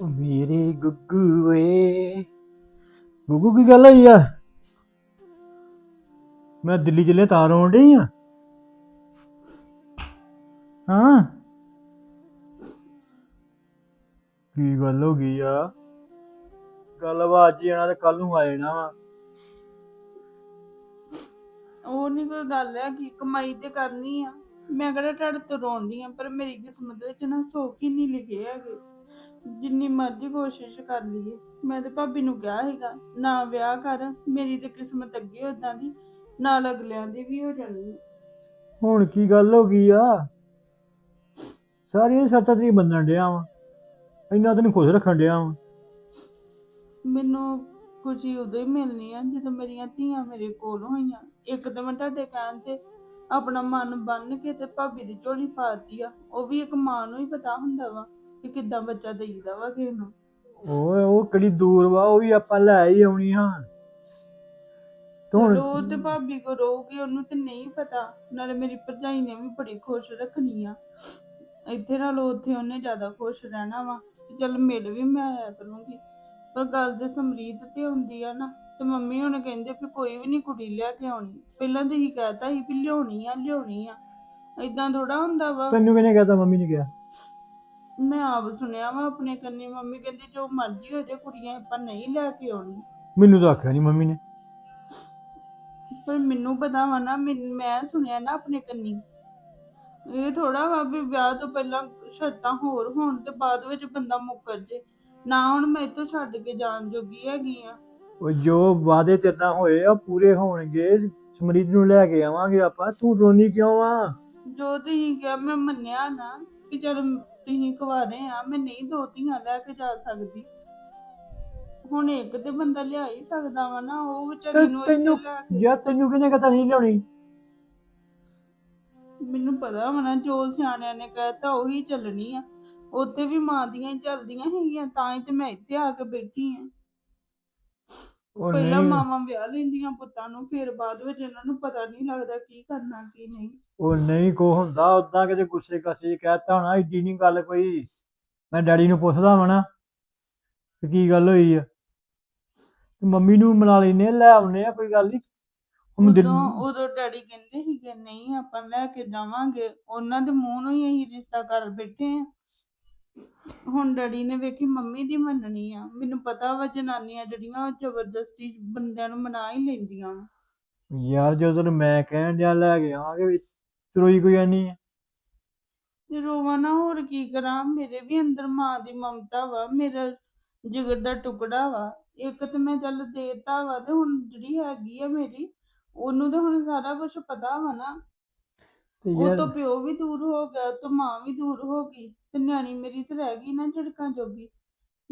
ਉਹ ਮੇਰੇ ਗੁੱਗੂ ਏ। ਗੁੱਗੂ ਕੀ ਗੱਲ ਹੋਈ ਆ? ਮੈਂ ਦਿੱਲੀ ਚੱਲੇ ਤਾਂ ਰੋਣ ਡਈ ਆ। ਹਾਂ। ਕੀ ਗੱਲ ਹੋ ਗਈ ਆ? ਗੱਲ ਵਾ ਅੱਜ ਜਾਣਾ ਤੇ ਕੱਲ ਨੂੰ ਆ ਜਾਣਾ ਵਾ। ਉਹ ਨਹੀਂ ਕੋਈ ਗੱਲ ਹੈ ਕਿ ਕਮਾਈ ਤੇ ਕਰਨੀ ਆ। ਮੈਂ ਕਿਹੜਾ ਤੁਹਾਡੇ ਤੋਂ ਰੋਂਦੀ ਆ, ਪਰ ਮੇਰੀ ਕਿਸਮਤ ਵਿੱਚ ਨਾ ਸੁੱਖ ਹੀ ਨਹੀਂ ਲਿਖੇ ਹੈਗੇ। ਜਿੰਨੀ ਮਰਜ਼ੀ ਕੋਸ਼ਿਸ਼ ਕਰ ਲਈਏ। ਮੈਂ ਤੇ ਭਾਬੀ ਨੂੰ ਕਿਹਾ ਸੀਗਾ ਨਾ ਵਿਆਹ ਕਰ ਮੇਰੀ ਤੇ ਕਿਸਮਤ ਅੱਗੇ ਉਦਾਂ ਦੀ ਨਾਲ ਅਗਲਿਆਂ ਦੀ ਵੀ ਹੋ ਜਾਣੀ ਆ। ਹੁਣ ਕੀ ਗੱਲ ਹੋ ਗਈ ਆ? ਸਾਰੀਆਂ ਸੱਤਾਂ ਤੇ ਬੰਨਣ ਡਿਆ ਵਾ। ਇੰਨਾ ਤੈਨੂੰ ਖੁਸ਼ ਰੱਖਣ ਡਿਆ ਵਾ। ਮੈਨੂੰ ਖੁਸ਼ੀ ਉਦੋਂ ਹੀ ਮਿਲਣੀ ਆ ਜਦੋਂ ਮੇਰੀਆਂ ਧੀਆਂ ਮੇਰੇ ਕੋਲ ਹੋਈਆਂ। ਇੱਕ ਤਾਂ ਮੈਂ ਤੁਹਾਡੇ ਕਹਿਣ ਤੇ ਆਪਣਾ ਮਨ ਬੰਨ ਕੇ ਤੇ ਭਾਬੀ ਦੀ ਝੋਲੀ ਪਾਤੀ ਆ। ਉਹ ਵੀ ਇੱਕ ਮਾਂ ਨੂੰ ਹੀ ਪਤਾ ਹੁੰਦਾ ਵਾ। ਕਿ ਕਿੱਦਾਂ ਬੱਚਾ ਦੇਈਦਾ ਵਾ ਕਿਸੇ ਨੂੰ। ਓਏ ਉਹ ਕਿਹੜੀ ਦੂਰ ਵਾ ਉਹ ਵੀ ਆਪਾਂ ਲੈ ਹੀ ਆਉਣੀ ਹਾਂ ਤੂੰ ਤੇ ਭਾਬੀ ਕੋ ਰਹੂਗੀ ਉਹਨੂੰ ਤੇ ਨਹੀਂ ਪਤਾ। ਨਾਲੇ ਮੇਰੀ ਭਰਜਾਈ ਨੇ ਵੀ ਬੜੀ ਖੁਸ਼ ਰੱਖਣੀ ਆ। ਇੱਥੇ ਨਾਲੋਂ ਉੱਥੇ ਉਹਨੇ ਜ਼ਿਆਦਾ ਖੁਸ਼ ਰਹਿਣਾ ਵਾ। ਤੇ ਚੱਲ ਮਿਲ ਵੀ ਮੈਂ ਆਇਆ ਕਰੂੰਗੀ। ਪਰ ਗੱਲ ਤੇ ਸਮਰੀਤ ਤੇ ਹੁੰਦੀ ਆ ਨਾ ਤੇ ਮੰਮੀ ਹੁਣ ਕਹਿੰਦੇ ਵੀ ਕੋਈ ਵੀ ਨਹੀਂ ਕੁੜੀ ਲਿਆ ਕੇ ਆਉਣੀ। ਪਹਿਲਾਂ ਤੇ ਹੀ ਕਹਤਾ ਸੀ ਵੀ ਲਿਆਉਣੀ ਆ ਲਿਆਉਣੀ ਆ। ਏਦਾਂ ਥੋੜਾ ਹੁੰਦਾ ਵਾ। ਤੈਨੂੰ ਕਿਹਨੇ ਕਹਤਾ ਮੰਮੀ ਨੇ ਕਿਹਾ? ਮੈਂ ਆਪ ਸੁਣਿਆ ਵਾ ਆਪਣੇ ਕੰਨੀ ਮੰਮੀ ਕਹਿੰਦੀ ਜੋ ਮਰਜ਼ੀ ਹੋ ਜਾਏ ਕੁੜੀਆਂ ਆਪਾਂ ਨਹੀਂ ਲੈ ਕੇ ਆਉਣੀ। ਮੈਨੂੰ ਤਾਂ ਆਖਿਆ ਨਹੀਂ ਮੰਮੀ ਨੇ। ਪਰ ਮੈਨੂੰ ਪਤਾ ਵਾ ਨਾ ਮੈਨ- ਮੈਂ ਸੁਣਿਆ ਨਾ ਆਪਣੇ ਕੰਨੀ। ਇਹ ਥੋੜਾ ਵਾ ਵੀ ਵਿਆਹ ਤੋਂ ਪਹਿਲਾਂ ਸ਼ਰਤਾਂ ਹੋਰ ਹੋਣ ਤੇ ਬਾਅਦ ਵਿੱਚ ਬੰਦਾ ਮੁੱਕਰ ਜੇ। ਨਾ ਹੁਣ ਮੈਂ ਇੱਥੋਂ ਛੱਡ ਕੇ ਜਾਣ ਜੋਗੀ ਹੈਗੀ ਆ। ਉਹ ਜੋ ਵਾਅਦੇ ਤੇਰੇ ਨਾਲ ਹੋਏ ਆ ਪੂਰੇ ਹੋਣਗੇ। ਸਮਰੀਤ ਨੂੰ ਲੈ ਕੇ ਆਵਾਂਗੇ ਆਪਾਂ। ਤੂੰ ਰੋਣੀ ਕਿਉਂ ਆ? ਜੋ ਤੁਸੀਂ ਕਿਹਾ ਮੈਂ ਮੰਨਿਆ ਨਾ ਕਿ ਚਲ ਤੁਸੀਂ ਕੁਵਾਰੇ ਆ ਮੈਂ ਨਹੀਂ ਦੋ ਧੀਆਂ ਲੈ ਕੇ ਜਾ ਸਕਦੀ। ਹੁਣ ਇੱਕ ਤੇ ਬੰਦਾ ਲਿਆ ਹੀ ਸਕਦਾ ਵਾ ਨਾ ਉਹ ਵਿਚਾਰੀ ਨੂੰ ਇੱਥੇ ਤੈਨੂੰ ਲਿਆ ਕੇ ਯਾਰ ਤੈਨੂੰ ਕਿਹਨੇ ਕਹਤਾ ਨਹੀਂ ਲਿਆਉਣੀ? ਮੈਨੂੰ ਪਤਾ ਵਾ ਨਾ ਜੋ ਸਿਆਣਿਆਂ ਨੇ ਕਹਿਤਾ ਉਹੀ ਚੱਲਣੀ ਆ। ਉੱਥੇ ਵੀ ਮਾਂ ਦੀਆਂ ਹੀ ਚੱਲਦੀਆਂ ਹੈਗੀਆਂ ਤਾਂ ਹੀ ਤੇ ਮੈਂ ਇੱਥੇ ਆ ਕੇ ਬੈਠੀ ਆ। ਉਹ ਪਹਿਲਾਂ ਨਹੀਂ। ਮਾਵਾਂ ਵਿਆਹ ਲੈਂਦੀਆਂ ਪੁੱਤਾਂ ਨੂੰ ਫਿਰ ਬਾਅਦ ਵਿੱਚ ਇਹਨਾਂ ਨੂੰ ਪਤਾ ਨਹੀਂ ਲੱਗਦਾ ਕੀ ਕਰਨਾ ਕੀ ਨਹੀਂ। ਉਹ ਨਹੀਂ ਕੋ ਹੁੰਦਾ ਉਦਾਂ ਕਿਤੇ ਗੁੱਸੇ ਕਾਸੇ ਕਹਿਤਾ ਹੋਣਾ ਏਡੀ ਨਹੀਂ ਗੱਲ ਕੋਈ। ਮੈਂ ਡੈਡੀ ਨੂੰ ਪੁੱਛਦਾ ਵਾ ਨਾ ਕਿ ਕੀ ਗੱਲ ਹੋਈ ਆ? ਤੇ ਮੰਮੀ ਨੂੰ ਮਿਲਾ ਲੈਨੇ ਲੈ ਆਉਨੇ ਆ ਕੋਈ ਗੱਲ ਨਹੀਂ ਹੁਣ ਦਿਲ- ਉਦੋਂ ਉਦੋਂ ਡੈਡੀ ਕਹਿੰਦੇ ਸੀਗੇ ਨਹੀਂ ਆਪਾਂ ਲੈ ਕੇ ਜਾਵਾਂਗੇ। ਉਹਨਾਂ ਦੇ ਮੂੰਹ ਨੂੰ ਹੀ ਅਸੀਂ ਰਿਸ਼ਤਾ ਕਰ ਬੈਠੇ ਆ। ਹੁਣ ਡੈਡੀ ਨੇ ਵੇਖੀ ਮੰਮੀ ਦੀ ਮੰਨਣੀ ਆ। ਮੈਨੂੰ ਪਤਾ ਵਾ ਜਨਾਨੀਆਂ ਜਿਹੜੀਆਂ ਉਹ ਜ਼ਬਰਦਸਤੀ ਬੰਦਿਆਂ ਨੂੰ ਮਨਾ ਹੀ ਲੈਂਦੀਆਂ ਵਾ। ਯਾਰ ਜਦੋਂ ਤੈਨੂੰ ਮੈਂ ਕਹਿਣ ਡਿਆ ਲੈ ਕੇ ਆਵਾਂਗੇ ਵੀ ਰੋਈ ਕੋਈ ਨਹੀਂ ਤੇ ਰੋਵਾਂ ਨਾ ਹੋਰ ਕੀ ਕਰਾਂ ਮੇਰੇ ਵੀ ਅੰਦਰ ਮਾਂ ਦੀ ਮਮਤਾ ਵਾ ਮੇਰਾ ਜਿਗਰ ਦਾ ਟੁਕੜਾ ਵਾ। ਇੱਕ ਤੇ ਮੈਂ ਚੱਲ ਦੇਤਾ ਵਾ ਤੇ ਹੁਣ ਜਿਹੜੀ ਹੈਗੀ ਆ ਮੇਰੀ ਉਹਨੂੰ ਤੇ ਹੁਣ ਸਾਰਾ ਕੁਝ ਪਤਾ ਵਾ ਨਾ। ਤੇ ਉਹ ਯਾਰ ਤੋਂ ਪਿਓ ਵੀ ਦੂਰ ਹੋ ਗਿਆ ਉਹ ਤੋਂ ਮਾਂ ਵੀ ਦੂਰ ਹੋ ਗਈ। ਤੇ ਨਿਆਣੀ ਮੇਰੀ ਤੇ ਰਹਿ ਗਈ ਨਾ ਝਿੜਕਾਂ ਜੋਗੀ।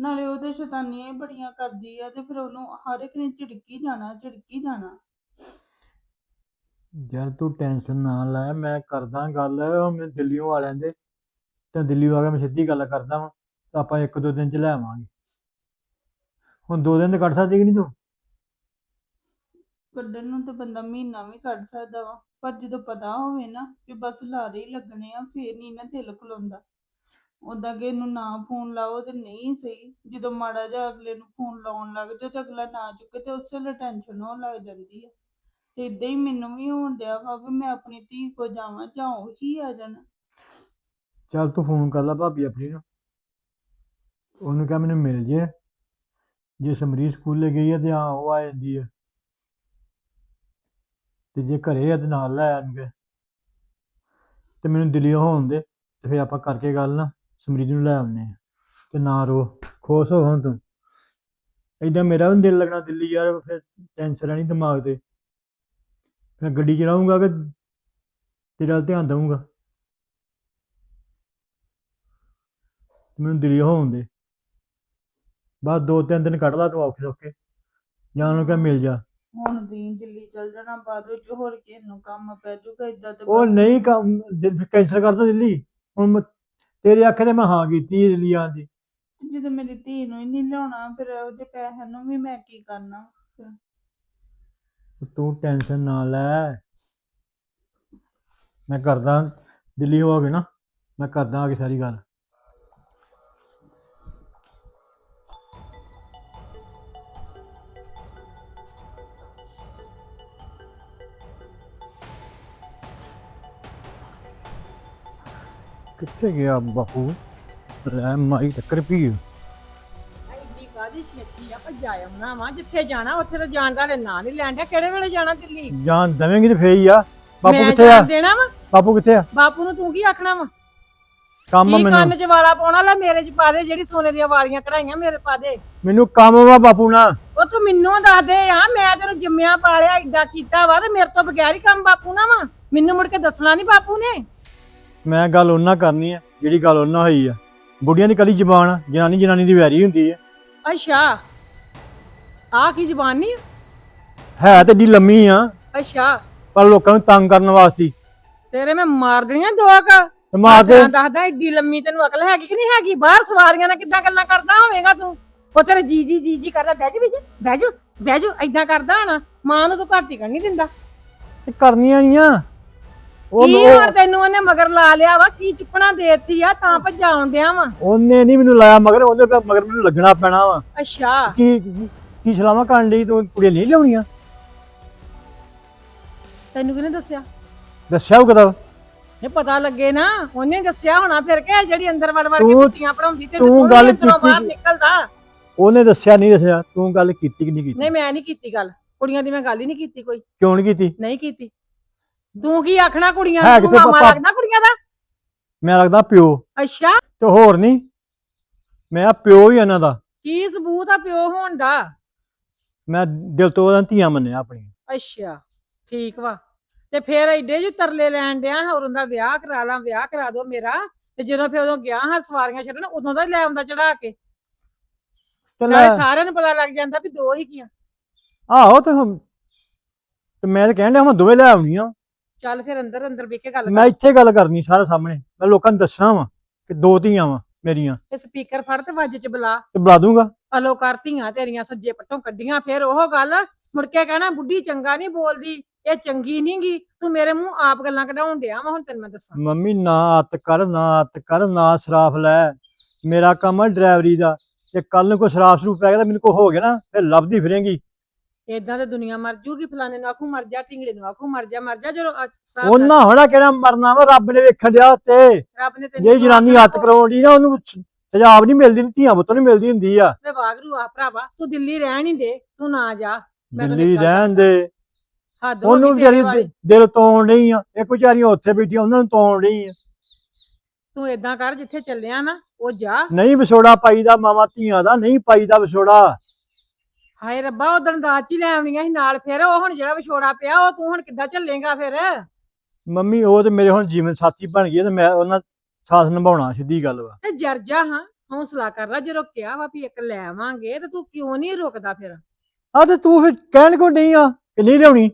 ਨਾਲੇ ਉਹਦੇ ਸ਼ੈਤਾਨੀਆਂ ਹੀ ਬੜੀਆਂ ਕਰਦੀ ਆ ਤੇ ਫਿਰ ਉਹਨੂੰ ਹਰ ਇੱਕ ਨੇ ਝਿੜਕੀ ਜਾਣਾ ਝਿੜਕੀ ਜਾਣਾ। ਯਾਰ ਤੂੰ ਟੈਨਸ਼ਨ ਨਾ ਲੈ ਮੈਂ ਕਰਦਾ ਗੱਲ ਹੁਣ ਮੈਂ ਦਿੱਲੀੋਂ ਆ ਲੈਂਦੇ। ਤੇ ਦਿੱਲੀ ਆ ਕੇ ਮੈਂ ਸਿੱਧੀ ਗੱਲ ਕਰਦਾ ਵਾਂ ਤਾਂ ਆਪਾਂ ਇੱਕ ਦੋ ਦਿਨ ਚ ਲੈ ਆਵਾਂਗੇ। ਹੁਣ ਦੋ ਦਿਨ ਤੇ ਕੱਢ ਸਕਦੀ ਕਿ ਨਹੀਂ ਤੂੰ? ਕੱਢਣ ਨੂੰ ਤਾਂ ਬੰਦਾ ਮਹੀਨਾ ਵੀ ਕੱਢ ਸਕਦਾ ਵਾ ਪਰ ਜਦੋਂ ਪਤਾ ਹੋਵੇ ਨਾ ਕਿ ਬਸ ਲਾਰੇ ਹੀ ਲੱਗਣੇ ਆ ਫੇਰ ਨਹੀਂ ਨਾ ਦਿਲ ਖਲੋਂਦਾ। ਉਦਾਂ ਕਿ ਇਹਨੂੰ ਨਾ ਫੋਨ ਲਾਓ ਤੇ ਨਹੀਂ ਸਹੀ। ਜਦੋਂ ਮਾੜਾ ਜਿਹਾ ਅਗਲੇ ਨੂੰ ਫੋਨ ਲਾਉਣ ਲੱਗ ਜਾਓ ਤੇ ਅਗਲਾ ਨਾ ਚੁੱਕੇ ਤੇ ਉਸੇ ਵੇਲੇ ਟੈਨਸ਼ਨ ਹੋਣ ਲੱਗ ਜਾਂਦੀ ਆ। ਤੇ ਇਦਾਂ ਹੀ ਮੈਨੂੰ ਵੀ ਹੋਣ ਡਿਆ ਵਾ ਵੀ ਮੈਂ ਆਪਣੀ ਧੀ ਕੋ ਜਾਵਾਂ ਜਾਂ ਉਹੀ ਆ ਜਾਣ। ਚੱਲ ਤੂੰ ਫੋਨ ਕਰ ਲੈ ਭਾਬੀ ਆਪਣੀ ਨੂੰ। ਉਹਨੂੰ ਕਹ ਮੈਨੂੰ ਮਿਲ ਜੇ। ਜੇ ਸਮਰੀ ਸਕੂਲੇ ਗਈ ਹੈ ਤੇ ਹਾਂ, ਉਹ ਆ ਜਾਂਦੀ ਹੈ ਤੇ ਜੇ ਘਰੇ ਆ ਤੇ ਨਾਲ ਲੈ ਆਣਗੇ। ਤੇ ਮੈਨੂੰ ਦਿੱਲੀ ਹੋਣ ਦੇ, ਤੇ ਫਿਰ ਆਪਾਂ ਕਰਕੇ ਗੱਲ ਨਾ। ਸਮਰੀਤ ਨੂੰ ਲੈ ਆਉਂਦੇ ਆ। ਤੇ ਨਾ ਰੋ ਖੁਸ਼ ਹੋ ਹੁਣ ਤੂੰ। ਏਦਾਂ ਮੇਰਾ ਵੀ ਨੀ ਦਿਲ ਲੱਗਣਾ ਦਿੱਲੀ ਯਾਰ ਫਿਰ ਟੈਨਸ਼ਨ ਰਹਿਣੀ ਦਿਮਾਗ ਤੇ। ਫਿਰ ਗੱਡੀ ਚਲਾਉਂਗਾ ਕਿ ਤੇਰੇ ਵੱਲ ਧਿਆਨ ਦਊਂਗਾ? ਤੇ ਮੈਨੂੰ ਦਿੱਲੀ ਹੋਣ ਦੇ ਬਸ ਦੋ ਤਿੰਨ ਦਿਨ ਕੱਢ ਲਾ ਤੂੰ ਔਖੇ ਸੌਖੇ। ਜਾਂ ਉਹਨੂੰ ਕਹਿ ਮਿਲ ਜਾ। ਹੁਣ ਦੀ ਦਿੱਲੀ ਚਲ ਜਾਣਾ ਬਾਅਦ ਵਿੱਚ ਹੋਰ ਕਿਸੇ ਨੂੰ ਕੰਮ ਪੈ ਜਾਊਗਾ ਇਦਾਂ ਤੇ ਉਹ ਬਸ ਨਹੀਂ ਕੰਮ ਕੈਂਸਲ ਕਰਤਾ ਦਿੱਲੀ। ਹੁਣ ਮੈਂ- ਤੇਰੇ ਆਖੇ ਤੇ ਮੈਂ ਹਾਂ ਕੀਤੀ ਆਉਣ ਦੀ। ਜਦੋਂ ਮੇਰੀ ਧੀ ਨੂੰ ਹੀ ਨਹੀਂ ਲਿਆਉਣਾ ਫਿਰ ਉਹਦੇ ਪੈਸਿਆਂ ਨੂੰ ਵੀ ਮੈਂ ਕੀ ਕਰਨਾ? ਤੂੰ ਟੈਨਸ਼ਨ ਨਾ ਲੈ। ਮੈਂ ਕਰਦਾ ਦਿੱਲੀ ਹੋ ਕੇ ਨਾ ਮੈਂ ਕਰਦਾ ਆ ਕੇ ਸਾਰੀ ਗੱਲ। ਕਿੱਥੇ ਗਿਆ ਬਾਪੂ? ਲੈ ਮਾਈ ਟੱਕਰ ਪੀ ਐਡੀ ਕਾਦੀ ਛੇਤੀ ਆ? ਭੱਜਾ ਆਉਣਾ ਵਾ ਜਿੱਥੇ ਜਾਣਾ ਉੱਥੇ ਤਾਂ ਜਾਣ ਦਾ ਨਾਂ ਨਹੀਂ ਲੈਣ ਡਿਆ। ਕਿਹੜੇ ਵੇਲੇ ਜਾਣਾ ਦਿੱਲੀ? ਜਾਨ ਦਵੇਂਗੀ ਤੇ ਫੇਰ ਹੀ ਆ। ਬਾਪੂ ਮੈਂ ਕਿੱਥੇ ਆ? ਜਾਣ ਦੇਣਾ ਵਾ? ਬਾਪੂ ਕਿੱਥੇ ਆ? ਬਾਪੂ ਨੂੰ ਤੂੰ ਕੀ ਆਖਣਾ ਵਾ? ਕੰਮ ਕੀ ਕੰਨ ਮੈਨੂੰ 'ਚ ਵਾਲਾ ਪਾਉਣਾ? ਲੈ ਮੇਰੇ 'ਚ ਪਾ ਦੇ ਜਿਹੜੀ ਸੋਨੇ ਦੀਆਂ ਵਾਲੀਆਂ ਕਢਾਈਆਂ ਮੇਰੇ ਪਾ ਦੇ। ਮੈਨੂੰ ਕੰਮ ਵਾ ਬਾਪੂ ਨਾਲ ਉਹ ਤੂੰ ਮੈਨੂੰ ਦੱਸ ਦੇ ਆ ਮੈਂ ਤੈਨੂੰ ਜੰਮਿਆ ਪਾਲਿਆ ਏਡਾ ਕੀਤਾ ਵਾ ਤੇ ਮੇਰੇ ਤੋਂ ਬਗੈਰ ਹੀ ਕੰਮ ਬਾਪੂ ਨਾ ਵਾ। ਮੈਨੂੰ ਮੁੜ ਕੇ ਦੱਸਣਾ ਨਹੀਂ ਬਾਪੂ ਨੇ। ਮੈਂ ਗੱਲ ਉਹਨਾਂ ਕਰਨੀ ਆ ਜਿਹੜੀ ਗੱਲ ਉਹਨਾਂ ਹੋਈ ਆ। ਬੁੱਢੀਆਂ ਦੀ ਕਲੀ ਜ਼ਬਾਨ ਆ ਜਨਾਨੀ ਜਨਾਨੀ ਦੀ ਵੈਰੀ ਹੁੰਦੀ ਆ। ਅੱਛਾ। ਆ ਕੀ ਜ਼ਬਾਨ ਨਹੀਂ ਹੈ ਤੇ ਏਡੀ ਲੰਮੀ ਆ ਅੱਛਾ। ਪਰ ਲੋਕਾਂ ਨੂੰ ਤੰਗ ਕਰਨ ਵਾਸਤੇ। ਤੇਰੇ ਮੈਂ ਮਾਰ ਦੇਣੀਆਂ ਦੋ ਕ। ਤੇ ਮਾਰ ਦੇ। ਦੱਸਦਾ ਏਡੀ ਲੰਮੀ ਤੈਨੂੰ ਅਕਲ ਹੈਗੀ ਕਿ ਨਹੀਂ ਹੈਗੀ? ਬਾਹਰ ਸਵਾਰੀਆਂ ਨਾਲ ਕਿੱਦਾਂ ਗੱਲਾਂ ਕਰਦਾ ਹੋਵੇਂਗਾ ਤੂੰ? ਉਹ ਤੇਰੇ ਜੀ ਜੀ ਜੀ ਜੀ ਕਰਦਾ। ਬਹਿ ਜਾ ਬਹਿ ਜਾ ਬਹਿ ਜਾ ਬਹਿ ਜਾ ਏਦਾਂ ਕਰਦਾ ਹਣਾ। ਮਾਂ ਨੂੰ ਤੂੰ ਘਰ ਹੀ ਨਹੀਂ ਦਿੰਦਾ। ਤੇ ਕਰਨੀਆਂ ਨਹੀਂ ਆ ਉਹ ਕੀ ਉਹ- ਹੋਰ ਤੈਨੂੰ ਉਹਨੇ ਮਗਰ ਲਾ ਲਿਆ ਵਾ? ਕੀ ਚੁੱਕਣਾ ਦੇਤੀ ਆ? ਤਾਂ ਭੱਜਾ ਆਉਂਦਿਆ ਵਾ। ਉਹਨੇ ਨਹੀਂ ਮੈਨੂੰ ਲਾਇਆ ਮਗਰ ਉਹਦੇ ਪੇ- ਮਗਰ ਮੈਨੂੰ ਲੱਗਣਾ ਪੈਣਾ ਵਾ। ਅੱਛਾ। ਕੀ ਕੀ ਸਲਾਮਾ ਕਰਨ ਲਈ ਤੂੰ? ਕੁੜੀਆਂ ਨਹੀਂ ਲਿਆਉਣੀਆਂ? ਤੈਨੂੰ ਕਿਹਨੇ ਦੱਸਿਆ? ਦੱਸਿਆ ਉਹ ਕਦਾ ਇਹ ਪਤਾ ਲੱਗੇ ਨਾ ਉਹਨੇ ਦੱਸਿਆ ਹੋਣਾ ਫਿਰ ਕਿ ਜਿਹੜੀ ਅੰਦਰ ਵੜ ਵੜ ਕੇ ਤੂੰ- ਕੁੱਤੀਆਂ ਪੜਾਉਂਦੀ ਤੇ ਤੂੰ ਤੂੰ ਗੱਲ ਅੰਦਰੋਂ ਬਾਹਰ ਕੀਤੀ- ਨਿਕਲਦਾ। ਉਹਨੇ ਦੱਸਿਆ ਨਹੀਂ ਦੱਸਿਆ। ਤੂੰ ਗੱਲ ਕੀਤੀ ਕਿ ਨਹੀਂ ਕੀਤੀ? ਨਹੀਂ ਮੈਂ ਨਹੀਂ ਕੀਤੀ ਗੱਲ। ਕੁੜੀਆਂ ਦੀ ਮੈਂ ਗੱਲ ਹੀ ਨਹੀਂ ਕੀਤੀ ਕੋਈ। ਕਿਉਂ ਨਹੀਂ ਕੀਤੀ? ਨਹੀਂ ਕੀਤੀ। ਤੂੰ ਕੀ ਆਖਣਾ ਕੁੜੀਆਂ ਹੈ ਨੂੰ ਤੂੰ ਕਿੱਥੇ ਮਾਮਾ ਪਾਪਾ? ਲੱਗਦਾ ਕੁੜੀਆਂ ਦਾ? ਮੈਂ ਲੱਗਦਾ ਪਿਓ। ਅੱਛਾ। ਤੇ ਹੋਰ ਨਹੀਂ। ਮੈਂ ਪਿਓ ਹੀ ਇਹਨਾਂ ਦਾ। ਕੀ ਸਬੂਤ ਆ ਪਿਓ ਹੋਣ ਦਾ? ਮੈਂ ਦਿਲ ਤੋਂ ਉਹਦਾ ਧੀਆਂ ਮੰਨਿਆ ਆਪਣੀ ਅੱਛਾ ਠੀਕ ਵਾ। ਤੇ ਫਿਰ ਐਡੇ ਜੀ ਤਰਲੇ ਲੈਣ ਡਿਆ ਹੋਰ ਉਹਦਾ ਵਿਆਹ ਕਰਾ ਲਾਂ ਵਿਆਹ ਕਰਾ ਦੋ ਮੇਰਾ। ਤੇ ਜਦੋਂ ਫਿਰ ਉਦੋਂ ਗਿਆ ਹਾਂ ਸਵਾਰੀਆਂ ਛੱਡਣ ਉਦੋਂ ਦਾ ਹੀ ਲੈ ਆਉਂਦਾ ਚੜਾ ਕੇ। ਤੇ ਨਾਲੇ ਲੈ ਸਾਰਿਆਂ ਨੂੰ ਪਤਾ ਲੱਗ ਜਾਂਦਾ ਵੀ ਦੋ ਹੀ ਕੀਆਂ ਆਹੋ ਤੇ ਹੁਣ ਤੇ ਮੈਂ ਤਾਂ ਕਹਿਣ ਡਿਆ ਮੈਂ ਦੋਵੇਂ ਲੈ ਆਉਣੀਆਂ। ਚੱਲ ਫਿਰ ਅੰਦਰ ਅੰਦਰ ਵੀ ਕੇ ਗੱਲ ਮੈਂ ਕਰ। ਇੱਥੇ ਗੱਲ ਕਰਨੀ ਸਾਰਾ ਸਾਹਮਣੇ। ਮੈਂ ਲੋਕਾਂ ਨੂੰ ਦੱਸਣਾ ਵਾ ਕਿ ਦੋ ਧੀਆਂ ਵਾ ਮੇਰੀਆਂ। ਤੇ ਸਪੀਕਰ ਫੜ ਤੇ ਵੱਜ ਚ ਬੁਲਾ। ਤੇ ਬੁਲਾ ਦੂੰਗਾ। ਅਲੋ ਕਰਤੀਆਂ ਤੇਰੀਆਂ ਸੱਜੇ ਪੱਟੋਂ ਕੱਢੀਆਂ। ਫਿਰ ਉਹ ਗੱਲ ਮੁੜ ਕੇ ਕਹਿਣਾ ਬੁੱਢੀ ਚੰਗਾ ਨਹੀਂ ਬੋਲਦੀ ਇਹ ਚੰਗੀ ਨੀ ਗੀ ਤੂੰ ਮੇਰੇ ਮੂੰਹ ਆਪ ਗੱਲਾਂ ਕਢਾਉਣ ਡਿਆ ਵਾ ਹੁਣ ਤੈਨੂੰ ਮੈਂ ਦੱਸਾਂ। ਮੰਮੀ ਨਾ ਅੱਤ ਕਰ ਨਾ ਅੱਤ ਕਰ ਨਾ ਸ਼ਰਾਫ ਲੈ। ਮੇਰਾ ਕੰਮ ਹੈ ਡਰਾਈਵਰੀ ਦਾ। ਤੇ ਕੱਲ ਨੂੰ ਕੋਈ ਸ਼ਰਾਫ ਸ਼ਰੂਫ ਪੈ ਗਿਆ ਤਾਂ ਮੈਨੂੰ ਕੋਈ ਹੋ ਗਿਆ ਨਾ ਫਿਰ ਲੱਭਦੀ ਫਿਰੇਂਗੀ। ਏਦਾਂ ਤੇ ਦੁਨੀਆ ਮਰ ਜੂਗੀ ਫਲਾਣੇ ਨੂੰ ਆਖੂ ਮਰ ਜਾ ਢਿੰਗੜੇ ਨੂੰ ਆਖੂ ਮਰ ਜਾ ਮਰ ਜਾ ਜਦੋਂ ਅ- ਸਾਫ਼ ਉਹਨਾਂ ਹੋਣਾ ਕਿਹੜਾ ਮਰਨਾ ਵਾ ਰੱਬ ਨੇ ਵੇਖਣ ਡਿਆ ਉੱਤੇ। ਰੱਬ ਨੇ ਜੇ ਜਨਾਨੀ ਹੱਥ ਕਰਾਉਣ ਦੀ ਨਾ ਉਹਨੂੰ ਸਜਾਬ ਨਹੀਂ ਮਿਲਦੀ ਧੀਆਂ ਪੁੱਤ ਨੂੰ ਮਿਲਦੀ ਹੁੰਦੀ ਆ। ਤੇ ਵਾਗਰੂ ਆ ਭਰਾਵਾ ਤੂੰ ਦਿੱਲੀ ਰਹਿਣ ਹੀ ਦੇ ਤੂੰ ਨਾ ਜਾ। ਮੈਂ ਤੈਨੂੰ ਦਿੱਲੀ ਇੱਕ ਗੱਲ ਰਹਿਣ ਦੇ। ਹੱਦ ਹੋ ਉਹਨੂੰ ਤੇਰੇ ਵਿਚਾਰੀ ਵਾਲੀ। ਦਿਲ ਤੋੜ ਨਹੀਂ ਆ ਇੱਕ ਵਿਚਾਰੀਆਂ ਉੱਥੇ ਬੈਠੀਆਂ ਉਹਨਾਂ ਨੂੰ ਤੋੜ ਨਹੀਂ ਆ। ਤੂੰ ਏਦਾਂ ਕਰ ਜਿੱਥੇ ਚੱਲਿਆ ਨਾ ਉਹ ਜਾ। ਨਹੀਂ ਵਿਛੋੜਾ ਪਾਈਦਾ ਮਾਵਾਂ ਧੀਆਂ ਦਾ ਨਹੀਂ ਪਾਈਦਾ ਵਿਛੋੜਾ। ਹਾਏ ਰੱਬਾ ਉਦੋਂ ਦਾਜ ਚ ਹੀ ਲੈ ਆਉਣੀਆਂ ਸੀ ਨਾਲ ਫਿਰ ਉਹ ਹੁਣ ਜਿਹੜਾ ਵਿਛੋੜਾ ਪਿਆ ਉਹ ਤੂੰ ਹੁਣ ਕਿੱਦਾਂ ਚੱਲੇਗਾ ਫਿਰ? ਮੰਮੀ ਉਹ ਤੇ ਮੇਰੇ ਹੁਣ ਜੀਵਨ ਸਾਥੀ ਬਣ ਗਈ ਆ ਤੇ ਮੈਂ ਉਹਨਾਂ ਸਾਥ ਨਿਭਾਉਣਾ ਸਿੱਧੀ ਗੱਲ ਵਾ। ਤੇ ਜਰ ਜਾ ਹਾਂ ਹੌਸਲਾ ਕਰ ਲੈ ਜਦੋਂ ਕਿਹਾ ਵਾ ਵੀ ਇੱਕ ਲੈ ਆਵਾਂਗੇ ਤੇ ਤੂੰ ਕਿਉਂ ਨਹੀਂ ਰੁਕਦਾ ਫਿਰ? ਆ ਤੇ ਤੂੰ ਫਿਰ ਕਹਿਣ ਕੋ ਨਹੀਂ ਆ ਕਿ ਨਹੀਂ ਲਿਆਉਣੀ?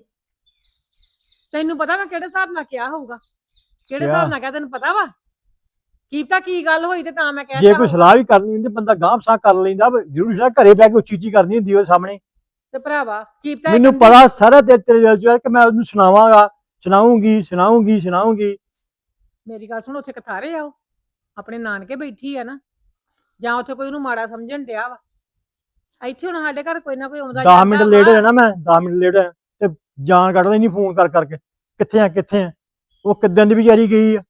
ਤੈਨੂੰ ਪਤਾ ਮੈਂ ਕਿਹੜੇ ਹਿਸਾਬ ਨਾਲ ਕਿਹਾ ਹੋਊਗਾ? ਕਿਹੜੇ ਕਿਹਾ? ਹਿਸਾਬ ਨਾਲ ਕਿਹਾ ਤੈਨੂੰ ਪਤਾ ਵਾ? ਕੀ ਪਤਾ ਕੀ ਗੱਲ ਹੋਈ ਤੇ ਤਾਂ ਮੈਂ ਕਹਿ ਜੇ ਕੋਈ ਸਲਾਹ ਵੀ ਕਰਨੀ ਹੁੰਦੀ ਬੰਦਾ ਗਾਂਹ ਪਸਾਂ ਕਰ ਲੈਂਦਾ ਜ਼ਰੂਰੀ ਸਲਾਹ ਘਰੇ ਬੈ ਕੇ ਉੱਚੀ ਉੱਚੀ ਕਰਨੀ ਹੁੰਦੀ ਉਹ ਸਾਹਮਣੇ। ਤੇ ਭਰਾਵਾ ਕੀ ਪਤਾ ਮੈਨੂੰ ਪਤਾ ਸਾਰਾ ਤੇ ਤੇਰੇ ਦਿਲ ਚ ਹੈ ਕਿ ਮੈਂ ਉਹਨੂੰ ਸੁਣਾਵਾਂਗਾ ਸੁਣਾਉਂਗੀ ਸੁਣਾਉਂਗੀ ਸੁਣਾਉਂਗੀ। ਮੇਰੀ ਗੱਲ ਸੁਣ ਉੱਥੇ ਕਥਾਰੇ ਆਓ ਆਪਣੇ ਨਾਨਕੇ ਬੈਠੀ ਆ ਨਾ ਜਾਂ ਉੱਥੇ ਕੋਈ ਉਹਨੂੰ ਮਾੜਾ ਸਮਝਣ ਡਿਆ ਵਾ। ਇੱਥੇ ਹੁਣ ਸਾਡੇ ਘਰ ਕੋਈ ਨਾ ਕੋਈ ਆਉਂਦਾ 10 ਮਿੰਟ ਲੇਟ ਹੋ ਜਾਣਾ ਮੈਂ 10 ਮਿੰਟ ਲੇਟ ਤੇ ਜਾਨ ਕੱਢਦਾ ਨਹੀਂ ਫੋਨ ਕਰ ਕਰਕੇ ਕਿੱਥੇ ਆ ਕਿੱਥੇ ਆ? ਉਹ ਕਿੱਦਾਂ ਦੀ ਵਿਚਾਰੀ ਗਈ ਆ?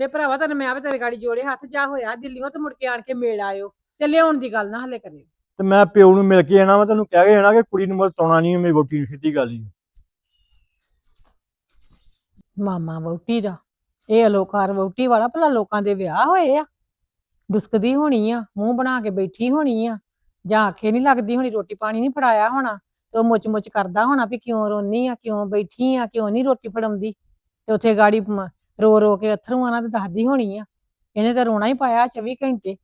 ਵੇ ਭਰਾਵਾ ਤੈਨੂੰ ਮੈਂ ਵੀ ਤੇਰੇ ਗਾੜੀ ਜੋੜੇ ਹੱਥ ਜਾ ਹੋਇਆ ਦਿੱਲੀੋਂ ਤੇ ਮੁੜ ਕੇ ਆਣ ਕੇ ਮੇਲ ਆਇਓ ਤੇ ਲਿਆਉਣ ਦੀ ਗੱਲ ਨਾ ਹਲੇ ਕਰਿਓ। ਤੇ ਮੈਂ ਪਿਓ ਨੂੰ ਮਿਲ ਕੇ ਜਾਣਾ ਮੈਂ ਤੈਨੂੰ ਕਹਿ ਕੇ ਜਾਣਾ ਕਿ ਕੁੜੀ ਨੂੰ ਮਰ ਤਾਉਣਾ ਨਹੀਂ ਮੇਰੀ ਵੋਟੀ ਨੂੰ ਸਿੱਧੀ ਗੱਲ ਹੀ ਮਾਮਾ ਵਹੁਟੀ ਦਾ ਇਹ ਅਲੋਕਾਰ ਵਹੁਟੀ ਵਾਲਾ ਭਲਾ ਲੋਕਾਂ ਦੇ ਵਿਆਹ ਹੋਏ ਆ। ਡੁਸਕਦੀ ਹੋਣੀ ਆ ਮੂੰਹ ਬਣਾ ਕੇ ਬੈਠੀ ਹੋਣੀ ਆ। ਜਾਂ ਆਖੇ ਨਹੀਂ ਲੱਗਦੀ ਹੋਣੀ ਰੋਟੀ ਪਾਣੀ ਨਹੀਂ ਫੜਾਇਆ ਹੋਣਾ ਤੇ ਉਹ ਮੁੱਚ ਮੁੱਚ ਕਰਦਾ ਹੋਣਾ ਵੀ ਕਿਉਂ ਰੋਨੀ ਆ ਕਿਉਂ ਬੈਠੀ ਆ ਕਿਉਂ ਨਹੀਂ ਰੋਟੀ ਫੜਾਉਂਦੀ। ਤੇ ਉੱਥੇ ਗਾੜੀ ਰੋ ਰੋ ਕੇ ਅਥਰੂ ਨਾਲ ਤੇ ਦੱਸਦੀ ਹੋਣੀ ਆ। ਇਹਨੇ ਤਾਂ ਰੋਣਾ ਹੀ ਪਾਇਆ 24 ਘੰਟੇ।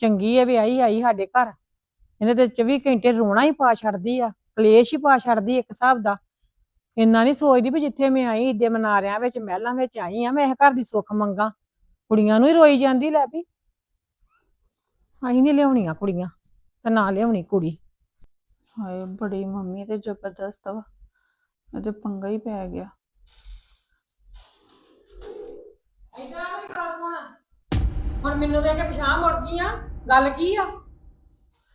ਚੰਗੀ ਐ ਵੀ ਆਈ ਆਈ ਸਾਡੇ ਘਰ। ਇਹਨੇ ਤੇ 24 ਘੰਟੇ ਰੋਣਾ ਹੀ ਪਾ ਛੱਡਦੀ ਆ, ਕਲੇਸ਼ ਹੀ ਪਾ ਛੱਡਦੀ ਇੱਕ ਹਿਸਾਬ ਦਾ। ਇੰਨਾ ਨਹੀਂ ਸੋਚਦੀ ਵੀ ਜਿੱਥੇ ਮੈਂ ਆਈ ਏਡੇ ਮਨਾਰਿਆਂ ਵਿੱਚ, ਮਹਿਲਾਂ ਵਿੱਚ ਆਈ ਆ, ਮੈਂ ਇਹ ਘਰ ਦੀ ਸੁੱਖ ਮੰਗਾ। ਕੁੜੀਆਂ ਨੂੰ ਹੀ ਰੋਈ ਜਾਂਦੀ ਲੈ ਵੀ। ਅਸੀਂ ਨਹੀਂ ਲਿਆਉਣੀਆਂ ਕੁੜੀਆਂ, ਤੇ ਨਾ ਲਿਆਉਣੀ ਕੁੜੀ। ਹਾਏ, ਬੜੀ ਮੰਮੀ ਤੇ ਜ਼ਬਰਦਸਤ ਵਾ। ਇਹ ਤੇ ਪੰਗਾ ਹੀ ਪੈ ਗਿਆ। ਹੁਣ ਮੈਨੂੰ ਵੇਖ ਕੇ ਪਛਾਣ ਮੁੜ ਗਈ ਆ। ਗੱਲ ਕੀ ਆ?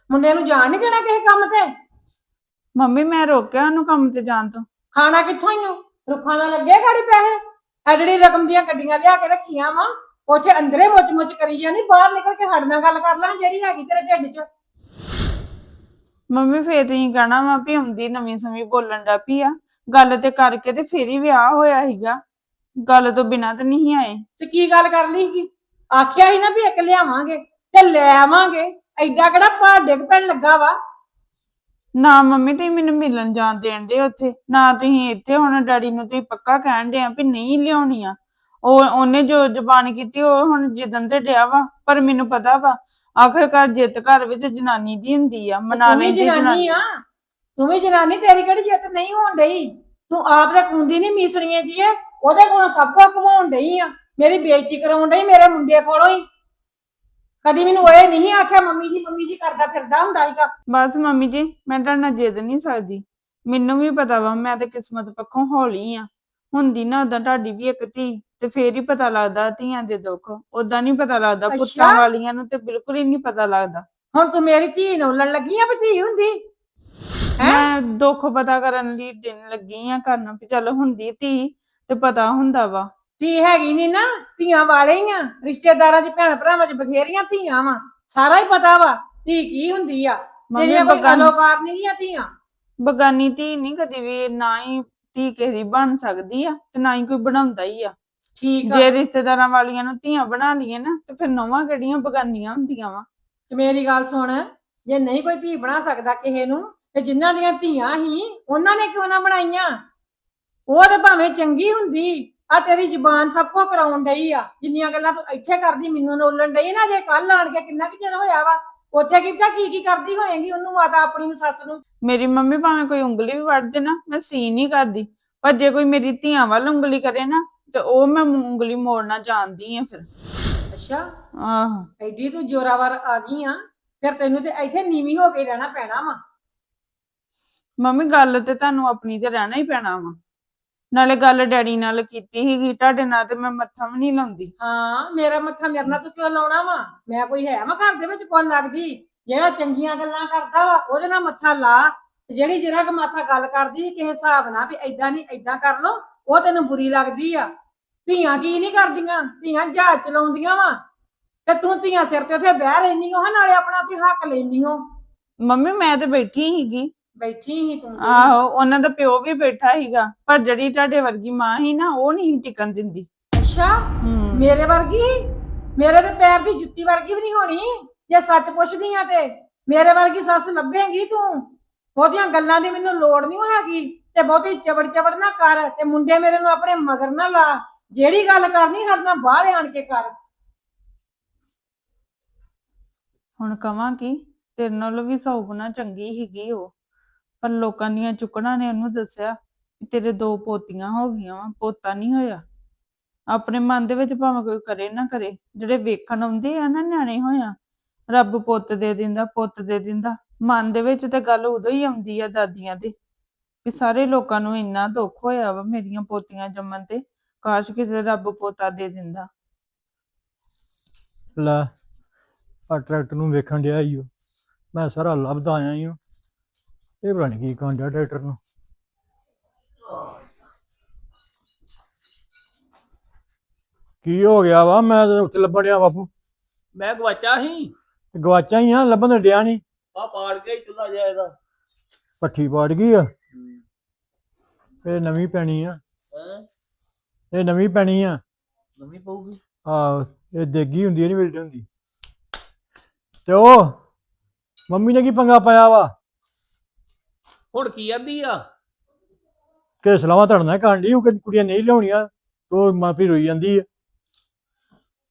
ਮੁੰਡੇ ਨੂੰ ਜਾਣ ਨਹੀਂ ਦੇਣਾ ਕਿਸੇ ਕੰਮ ਤੇ? ਮੰਮੀ ਮੈਂ ਰੋਕਿਆ ਉਹਨੂੰ ਕੰਮ ਤੇ ਜਾਣ ਤੋਂ। ਖਾਣਾ ਕਿੱਥੋਂ ਹੀ ਰੁੱਖਾਂ ਦਾ ਲੱਗੇ ਗਾੜੀ ਪੈਸੇ? ਜਿਹੜੀ ਰਕਮ ਦੀਆਂ ਗੱਡੀਆਂ ਲਿਆ ਕੇ ਰੱਖੀਆਂ ਵਾ ਉੱਥੇ ਅੰਦਰੇ ਮੁੱਚ ਮੁੱਚ ਕਰੀ ਜਾਨੀ ਬਾਹਰ ਨਿਕਲ ਕੇ ਸਾਡੇ ਨਾਲ ਗੱਲ ਕਰ ਲਾਂ ਜਿਹੜੀ ਹੈਗੀ ਤੇਰੇ ਢਿੱਡ 'ਚ। ਮੰਮੀ ਫੇਰ ਤੁਸੀਂ ਕਹਿਣਾ ਵਾ ਵੀ ਹੁੰਦੀ ਨਵੀਂ ਸਮੀ ਬੋਲਣ ਦਾ ਪਈ ਆ। ਗੱਲ ਤੇ ਕਰਕੇ ਤੇ ਫੇਰ ਹੀ ਵਿਆਹ ਹੋਇਆ ਸੀਗਾ। ਗੱਲ ਤੋਂ ਬਿਨਾਂ ਤਾਂ ਨਹੀਂ ਆਏ। ਤੇ ਕੀ ਗੱਲ ਕਰ ਲਈ ਕੀ ਆਖਿਆ ਸੀ ਨਾ ਵੀ ਇੱਕ ਲਿਆਵਾਂਗੇ ਤੇ ਲੈ ਆਵਾਂਗੇ। ਐਡਾ ਕਿਹੜਾ ਪਹਾੜ ਡਿੱਗ ਪੈਣ ਲੱਗਾ ਵਾ? ਨਾ ਮੰਮੀ ਤੁਸੀਂ ਮੈਨੂੰ ਮਿਲਣ ਜਾਣ ਦੇਣ ਦੇ ਉੱਥੇ। ਨਾ ਤੁਸੀਂ ਇੱਥੇ ਹੁਣ ਡੈਡੀ ਨੂੰ ਤੁਸੀਂ ਪੱਕਾ ਕਹਿਣ ਦੇ ਆ ਵੀ ਨਹੀਂ ਲਿਆਉਣੀਆਂ ਉਹ ਉਹਨੇ ਜੋ ਜ਼ਬਾਨ ਕੀਤੀ ਉਹ ਹੁਣ ਜਿੱਦਣ ਤੇ ਡਿਆ ਵਾ ਪਰ ਮੈਨੂੰ ਪਤਾ ਵਾ ਆਖਰਕਾਰ ਜਿੱਤ ਘਰ ਵਿੱਚ ਜਨਾਨੀ ਦੀ ਹੁੰਦੀ ਆ ਮਨਾ ਤੂੰ ਵੀ ਲੈਂਦੀ ਜਨਾਨੀ। ਆ। ਤੂੰ ਵੀ ਜਨਾਨੀ ਤੇਰੀ ਕਿਹੜੀ ਜਿੱਤ ਨਹੀਂ ਹੋਣ ਡਈ? ਤੂੰ ਆਪ ਦੇ ਕੁੰਦੀ ਨਹੀਂ ਮੀਸਣੀਏ ਜੀਏ ਉਹਦੇ ਕੋਲੋਂ ਸਭ ਕੁਝ ਕਮਾਉਣ ਡਈ ਆ। ਮੇਰੀ ਬੇਇੱਜ਼ਤੀ ਕਰਾਉਣ ਡਈ ਮੇਰੇ ਮੁੰਡੇ ਕੋਲੋਂ ਹੀ। ਕਦੀ ਮੈਨੂੰ ਇਹ ਨਹੀਂ ਆਖਿਆ ਮੰਮੀ ਜੀ ਮੰਮੀ ਜੀ ਕਰਦਾ ਫਿਰਦਾ ਹੁੰਦਾ ਸੀਗਾ। ਬਸ ਮੰਮੀ ਜੀ ਮੈਂ ਤੁਹਾਡੇ ਨਾਲ ਜਿੱਦ ਨਹੀਂ ਸਕਦੀ। ਮੈਨੂੰ ਵੀ ਪਤਾ ਵਾ ਮੈਂ ਤੇ ਕਿਸਮਤ ਪੱਖੋਂ ਹੌਲੀ ਆ। ਹੁੰਦੀ ਨਾ ਉਦਾਂ ਤੁਹਾਡੀ ਵੀ ਇੱਕ ਧੀ ਤੇ ਫੇਰ ਹੀ ਪਤਾ ਲੱਗਦਾ ਧੀਆਂ ਦੇ ਦੁੱਖ। ਉਦਾਂ ਨਹੀਂ ਪਤਾ ਲੱਗਦਾ ਪੁੱਤਾਂ ਅੱਛਾ। ਵਾਲੀਆਂ ਨੂੰ ਤੇ ਬਿਲਕੁਲ ਹੀ ਨਹੀਂ ਪਤਾ ਲੱਗਦਾ। ਹੁਣ ਤੂੰ ਮੇਰੀ ਧੀ ਨੂੰ ਉੱਲਣ ਲੱਗੀ ਆ ਵੀ ਧੀ ਹੁੰਦੀ? ਹੈਂ? ਮੈਂ ਦੁੱਖ ਪਤਾ ਕਰਨ ਲਈ ਦਿਨ ਲੱਗੀ ਆ ਕਰਨ ਵੀ ਚੱਲ ਹੁੰਦੀ ਧੀ। ਤੇ ਪਤਾ ਹੁੰਦਾ ਵਾ। ਧੀ ਹੈਗੀ ਨਹੀਂ ਨਾ ਧੀਆਂ ਵਾਲੇ ਹੀ ਆ। ਰਿਸ਼ਤੇਦਾਰਾਂ 'ਚ ਭੈਣ ਭਰਾਵਾਂ 'ਚ ਬਥੇਰੀਆਂ ਧੀਆਂ ਵਾ। ਸਾਰਾ ਹੀ ਪਤਾ ਵਾ ਧੀ ਕੀ ਹੁੰਦੀ ਆ। ਮੰਮੀ ਜਿਹੜੀਆਂ ਕੋਈ ਬਗਾਨੀ ਅਲੋਕਾਰ ਨਹੀਂ ਆ ਧੀਆਂ। ਬਗਾਨੀ ਧੀ ਨਹੀਂ ਕਦੀ ਵੀ ਨਾ ਹੀ ਧੀ ਕਿਸੇ ਦੀ ਬਣ ਸਕਦੀ ਆ ਤੇ ਨਾ ਹੀ ਕੋਈ ਬਣਾਉਂਦਾ ਹੀ ਆ। ਠੀਕ ਆ। ਜੇ ਰਿਸ਼ਤੇਦਾਰਾਂ ਵਾਲੀਆਂ ਨੂੰ ਧੀਆਂ ਬਣਾ ਲਈਏ ਨਾ ਤੇ ਫਿਰ ਨੌਵਾਂ ਕਿਹੜੀਆਂ ਬਗਾਨੀਆਂ ਹੁੰਦੀਆਂ ਵਾ? ਤੇ ਮੇਰੀ ਗੱਲ ਸੁਣ ਜੇ ਨਹੀਂ ਕੋਈ ਧੀ ਬਣਾ ਸਕਦਾ ਕਿਸੇ ਨੂੰ ਤੇ ਜਿਨ੍ਹਾਂ ਦੀਆਂ ਧੀਆਂ ਹੀ ਉਹਨਾਂ ਨੇ ਕਿਉਂ ਨਾ ਬਣਾਈਆਂ? ਉਹ ਤੇ ਭਾਵੇਂ ਚੰਗੀ ਹੁੰਦੀ ਆ ਤੇਰੀ ਜ਼ੁਬਾਨ ਸਭ ਕੋ ਕਰਾਉਣ ਡਈ ਆ। ਜਿੰਨੀਆਂ ਗੱਲਾਂ ਤੂੰ ਇੱਥੇ ਕਰਦੀ ਮੈਨੂੰ ਨੋਲਣ ਡਈ ਨਾ ਜੇ ਕੱਲ ਆਣ ਕੇ ਕਿੰਨਾ ਕੁ ਚਿਰ ਹੋਇਆ ਵਾ ਉੱਥੇ ਕੀ ਪਤਾ ਕੀ ਕੀ ਕਰਦੀ ਹੋਏਗੀ ਉਹਨੂੰ ਮਾਤਾ ਆਪਣੀ ਨੂੰ ਸੱਸ ਨੂੰ। ਮੇਰੀ ਮੰਮੀ ਭਾਵੇਂ ਕੋਈ ਉਂਗਲੀ ਵੀ ਵੱਢ ਦੇ ਨਾ ਮੈਂ ਸੀ ਨਹੀਂ ਕਰਦੀ। ਪਰ ਜੇ ਕੋਈ ਮੇਰੀ ਧੀਆਂ ਵੱਲ ਉਂਗਲੀ ਕਰੇ ਨਾ ਤੇ ਉਹ ਮੈਂ ਉਂਗਲੀ ਮੋੜਨਾ ਜਾਣਦੀ ਆ ਫਿਰ। ਅੱਛਾ। ਆਹੋ। ਐਡੀ ਤੂੰ ਜੋਰਾਵਰ ਆ ਗਈ ਆ ਫਿਰ ਤੈਨੂੰ ਤੇ ਇੱਥੇ ਨੀਵੀਂ ਹੋ ਕੇ ਰਹਿਣਾ ਪੈਣਾ ਵਾ। ਮੰਮੀ ਗੱਲ ਤੇ ਤੁਹਾਨੂੰ ਆਪਣੀ ਤੇ ਰਹਿਣਾ ਹੀ ਪੈਣਾ ਵਾ। ਨਾਲੇ ਗੱਲ ਡੈਡੀ ਨਾਲ ਕੀਤੀ ਸੀਗੀ ਤੁਹਾਡੇ ਨਾਲ ਤੇ ਮੈਂ ਮੱਥਾ ਵੀ ਨਹੀਂ ਲਾਉਂਦੀ। ਹਾਂ ਮੇਰਾ ਮੱਥਾ ਮੇਰੇ ਨਾਲ ਤੂੰ ਕਿਉਂ ਲਾਉਣਾ ਵਾ? ਮੈਂ ਕੋਈ ਹੈ ਮੈਂ ਘਰ ਦੇ ਵਿੱਚ ਕੋਲ ਲੱਗਦੀ? ਜਿਹੜਾ ਚੰਗੀਆਂ ਗੱਲਾਂ ਕਰਦਾ ਵਾ ਉਹਦੇ ਨਾਲ ਮੱਥਾ ਲਾ। ਤੇ ਜਿਹੜੀ ਜਿਹੜਾ ਕਿ ਮਾਸਾ ਗੱਲ ਕਰਦੀ ਕਿਸੇ ਹਿਸਾਬ ਨਾਲ ਵੀ ਐਦਾਂ ਨਹੀਂ ਐਦਾਂ ਕਰ ਲੋ ਉਹ ਤੈਨੂੰ ਬੁਰੀ ਲੱਗਦੀ ਆ। ਧੀਆਂ ਕੀ ਨਹੀਂ ਕਰਦੀਆਂ? ਧੀਆਂ ਜਹਾਜ਼ ਚਲਾਉਂਦੀਆਂ ਵਾ। ਤੇ ਤੂੰ ਧੀਆਂ ਸਿਰ ਤੇ ਉੱਥੇ ਬਹਿ ਰਹਿਨੀ ਹੋ ਨਾਲੇ ਆਪਣਾ ਉੱਥੇ ਹੱਕ ਲੈਨੀ ਹੋ ਮੰਮੀ ਮੈਂ ਤੇ ਬੈਠੀ ਸੀਗੀ। ਬੈਠੀ ਹੀ ਤੂੰ ਤੇ। ਆਹੋ ਉਹਨਾਂ ਦਾ ਪਿਓ ਵੀ ਬੈਠਾ ਸੀਗਾ ਪਰ ਜਿਹੜੀ ਤੁਹਾਡੇ ਵਰਗੀ ਮਾਂ ਸੀ ਨਾ ਉਹ ਨਹੀਂ ਟਿਕਣ ਦਿੰਦੀ। ਅੱਛਾ ਹੂੰ। ਮੇਰੇ ਵਰਗੀ? ਮੇਰੇ ਤੇ ਪੈਰ ਦੀ ਜੁੱਤੀ ਵਰਗੀ ਵੀ ਨਹੀਂ ਹੋਣੀ? ਜੇ ਸੱਚ ਪੁੱਛਦੀ ਆ ਤੇ ਮੇਰੇ ਵਰਗੀ ਸੱਸ ਲੱਭੇਂਗੀ ਤੂੰ? ਉਹਦੀਆਂ ਗੱਲਾਂ ਦੀ ਮੈਨੂੰ ਲੋੜ ਨਹੀਂ ਹੈਗੀ। ਤੇ ਬਹੁਤੀ ਚਵੜ ਚਵੜ ਨਾ ਕਰ ਤੇ ਮੁੰਡੇ ਮੇਰੇ ਨੂੰ ਆਪਣੇ ਮਗਰ ਨਾ ਲਾ। ਜਿਹੜੀ ਗੱਲ ਕਰਨੀ ਨਾਲ ਬਾਹਰ ਆਣ ਕੇ ਕਰ। ਹੁਣ ਕਵਾਂ ਕਿ ਤੇਰੇ ਨਾਲੋਂ ਵੀ ਸੌ ਗੁਣਾ ਚੰਗੀ ਸੀਗੀ ਉਹ। ਪਰ ਲੋਕਾਂ ਦੀਆਂ ਚੁੱਕਣਾ ਨੇ ਉਹਨੂੰ ਦੱਸਿਆ ਕਿ ਤੇਰੇ ਦੋ ਪੋਤੀਆਂ ਹੋ ਗਈਆਂ ਵਾ, ਪੋਤਾ ਨਹੀਂ ਹੋਇਆ ਆਪਣੇ ਮਨ ਦੇ ਵਿੱਚ ਭਾਵੇਂ ਕੋਈ ਕਰੇ ਨਾ ਕਰੇ, ਜਿਹੜੇ ਵੇਖਣ ਆਉਂਦੇ ਆ ਨਾ ਨਿਆਣੇ ਹੋਇਆ, ਰੱਬ ਪੁੱਤ ਦੇ ਦਿੰਦਾ, ਪੁੱਤ ਦੇ ਦਿੰਦਾ ਮਨ ਦੇ ਵਿੱਚ ਤੇ ਗੱਲ ਉਦੋਂ ਹੀ ਆਉਂਦੀ ਆ ਦਾਦੀਆਂ ਦੇ, ਵੀ ਸਾਰੇ ਲੋਕਾਂ ਨੂੰ ਇੰਨਾ ਦੁੱਖ ਹੋਇਆ ਵਾ ਮੇਰੀਆਂ ਪੋਤੀਆਂ ਜੰਮਣ ਤੇ, ਕਾਸ਼ ਕਿਤੇ ਰੱਬ ਪੋਤਾ ਦੇ ਦਿੰਦਾ ਲੈ ਆ ਟਰੈਕਟਰ ਨੂੰ ਵੇਖਣ ਡਿਆ ਈ ਓ। ਮੈਂ ਸਾਰਾ ਲੱਭਦਾ ਆਇਆ ਈ ਓ। ਇਹ ਪਤਾ ਨੀ ਕੀ ਕਰਨ ਡਿਆ ਟਰੈਕਟਰ ਨੂੰ। ਕੀ ਹੋ ਗਿਆ ਵਾ? ਮੈਂ ਤਾਂ ਉੱਥੇ ਲੱਭਣ ਡਿਆ ਬਾਪੂ। ਮੈਂ ਗਵਾਚਾ ਸੀ। ਤੇ ਗਵਾਚਾ ਹੀ ਆ ਲੱਭਣ ਤਾਂ ਡਿਆ ਨਹੀਂ ਆ ਪਾੜ ਕੇ ਚੁੱਲਾ ਜਾ ਇਹਦਾ। ਪੱਠੀ ਪਾੜ ਗਈ ਆ। ਇਹ ਨਵੀਂ ਪੈਣੀ ਆ। ਹੈਂ? ਇਹ ਨਵੀਂ ਪੈਣੀ ਆ। ਨਵੀਂ ਪਊਗੀ। ਆ ਇਹ ਦੇਗੀ ਹੁੰਦੀ ਨਹੀਂ ਮਿਲਦੀ ਹੁੰਦੀ। ਤੇ ਉਹ ਮੰਮੀ ਨੇ ਕੀ ਪੰਗਾ ਪਾਇਆ ਵਾ? ਹੁਣ ਕੀ ਆਂਦੀ ਆ? ਕਿ ਸਲਾਵਾ ਧੜਨਾ ਦੀ ਉਹ ਕਹਿੰਦੀ ਕੁੜੀਆਂ ਨਹੀਂ ਲਿਆਉਣੀਆਂ ਉਹ ਮਾਪੀ ਰੋਈ ਜਾਂਦੀ ਆ।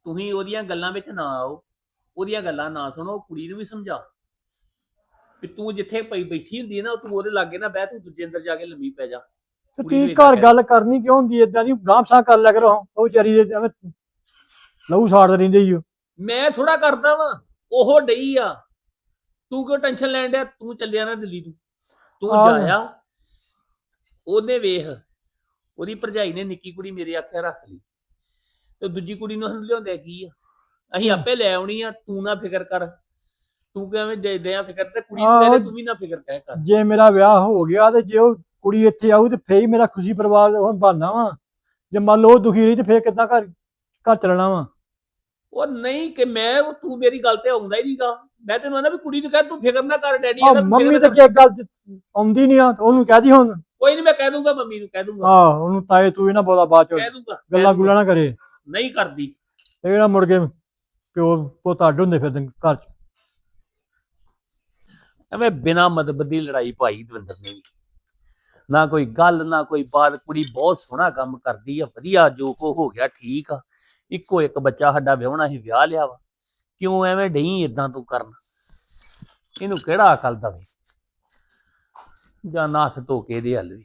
ਤੁਸੀਂ ਉਹਦੀਆਂ ਗੱਲਾਂ ਵਿੱਚ ਨਾ ਆਓ ਉਹਦੀਆਂ ਗੱਲਾਂ ਨਾ ਸੁਣੋ ਕੁੜੀ ਨੂੰ ਵੀ ਸਮਝਾ। ਵੀ ਤੂੰ ਜਿੱਥੇ ਪਈ ਬੈਠੀ ਹੁੰਦੀ ਹੈ ਨਾ ਤੂੰ ਉਹਦੇ ਲਾਗੇ ਨਾ ਬਹਿ ਤੂੰ ਦੂਜੇ ਅੰਦਰ ਜਾ ਕੇ ਲੰਮੀ ਪੈ ਜਾ। ਤੇ ਕੁੜੀ ਤੀ ਘਰ ਕੇ। ਗੱਲ ਕਰਨੀ ਕਿਉਂ ਹੁੰਦੀ ਏਦਾਂ ਦੀ ਗਾਂਭਸਾ ਕਰ ਲਿਆ ਕਰੋ ਉਹ ਵਿਚਾਰੀ ਦੇ ਐਵੇਂ ਲਹੂ ਸਾੜਦੇ ਰਹਿੰਦੇ ਉਹ ਮੈਂ ਥੋੜਾ ਕਰਦਾ ਵਾਂ ਉਹ ਡਈ ਆ। ਤੂੰ ਕਿਉਂ ਟੈਨਸ਼ਨ ਲੈਣ ਡਿਆ? ਤੂੰ ਚੱਲਿਆ ਨਾ ਦਿੱਲੀ ਨੂੰ। ਤੂੰ ਆਹੋ। ਜਾਇਆ ਉਹਨੇ ਵੇਖ ਉਹਦੀ ਭਰਜਾਈ ਨੇ ਨਿੱਕੀ ਕੁੜੀ ਮੇਰੇ ਆਖਿਆ ਰੱਖ ਲਈ। ਤੇ ਦੂਜੀ ਕੁੜੀ ਨੂੰ ਸਾਨੂੰ ਲਿਆਉਂਦੇ ਕੀ ਆ? ਅਸੀਂ ਆਪੇ ਲੈ ਆਉਣੀ ਆ ਤੂੰ ਨਾ ਫਿਕਰ ਕਰ। ਤੂੰ ਕਿਵੇਂ ਦੇ ਦੇ ਆ ਫਿਕਰ ਤੇ ਕੁੜੀ ਨੂੰ ਆਹੋ। ਦੇ ਦੇ, ਤੂੰ ਵੀ ਨਾ ਫਿਕਰ ਕਹਿ ਕਰ। ਜੇ ਮੇਰਾ ਵਿਆਹ ਹੋ ਗਿਆ ਤੇ ਜੇ ਉਹ ਕੁੜੀ ਇੱਥੇ ਆਊ ਤੇ ਫੇਰ ਹੀ ਮੇਰਾ ਖੁਸ਼ੀ ਪਰਿਵਾਰ ਹੁਣ ਬਣਨਾ ਵਾ। ਜੇ ਮੰਨ ਲਓ ਉਹ ਦੁਖੀ ਰਹੀ ਤੇ ਫੇਰ ਕਿੱਦਾਂ ਘਰ ਘਰ ਚੱਲਣਾ ਵਾ? ਉਹ ਨਹੀਂ ਕਿ ਮੈਂ ਉਹ ਤੂੰ ਮੇਰੀ ਗੱਲ ਤੇ ਆਉਂਦਾ ਹੀ ਨਹੀਂਗਾ। ਮੈਂ ਤੈਨੂੰ ਕਹਿੰਦਾ ਵੀ ਕੁੜੀ ਨੂੰ ਕਹਿ ਤੂੰ ਫਿਕਰ ਨਾ ਕਰ ਡੈਡੀ ਆ ਇਹਦਾ ਤੂੰ ਮੰਮੀ ਤਾਂ ਨਾ- ਕੀ ਗੱਲ ਆਉਂਦੀ ਨਹੀਂ ਆ ਤੇ ਉਹਨੂੰ ਕਹਿ ਦੀ ਹੁਣ। ਕੋਈ ਨਹੀਂ ਮੈਂ ਕਹਿ ਦੂੰਗਾ ਮੰਮੀ ਨੂੰ ਕਹਿ ਦੂੰਗਾ। ਆ ਉਹਨੂੰ ਤਾਏ ਤੂੰ ਇਹਨਾਂ ਬੋਲਾ ਬਾਅਦ ਚ ਕਹਿ ਦੂੰਗਾ ਗੱਲਾਂ। ਗੁੱਲਾਂ ਨਾ ਕਰੇ। ਨਹੀਂ ਕਰਦੀ। ਇਹ ਮੁੜ ਕੇ ਪਿਓ ਪੁੱਤ ਅੱਡ ਹੁੰਦੇ ਫਿਰਦੇ ਘਰ ਚ। ਐਵੇਂ ਬਿਨਾ ਮਤਲਬ ਦੀ ਲੜਾਈ ਪਾਈ ਦਵਿੰਦਰ ਨੇ ਵੀ। ਨਾ ਕੋਈ ਗੱਲ ਨਾ ਕੋਈ ਬਾਤ। ਕੁੜੀ ਬਹੁਤ ਸੋਹਣਾ ਕੰਮ ਕਰਦੀ ਆ ਵਧੀਆ ਜੋ ਕੋ ਹੋ ਗਿਆ ਠੀਕ ਆ। ਇੱਕੋ ਇੱਕ ਬੱਚਾ ਸਾਡਾ ਵਿਆਹਣਾ ਸੀ, ਵਿਆਹ ਲਿਆ ਵਾ। ਕਿਉਂ ਐਵੇਂ ਡਈ ਇਦਾਂ ਤੂੰ ਕਰਨ? ਇਹਨੂੰ ਕਿਹੜਾ ਅਕਲ ਦਵੇ? ਜਾਂ ਨਾਸ ਧੋ ਕੇ ਦੇ ਹੱਲ ਵੀ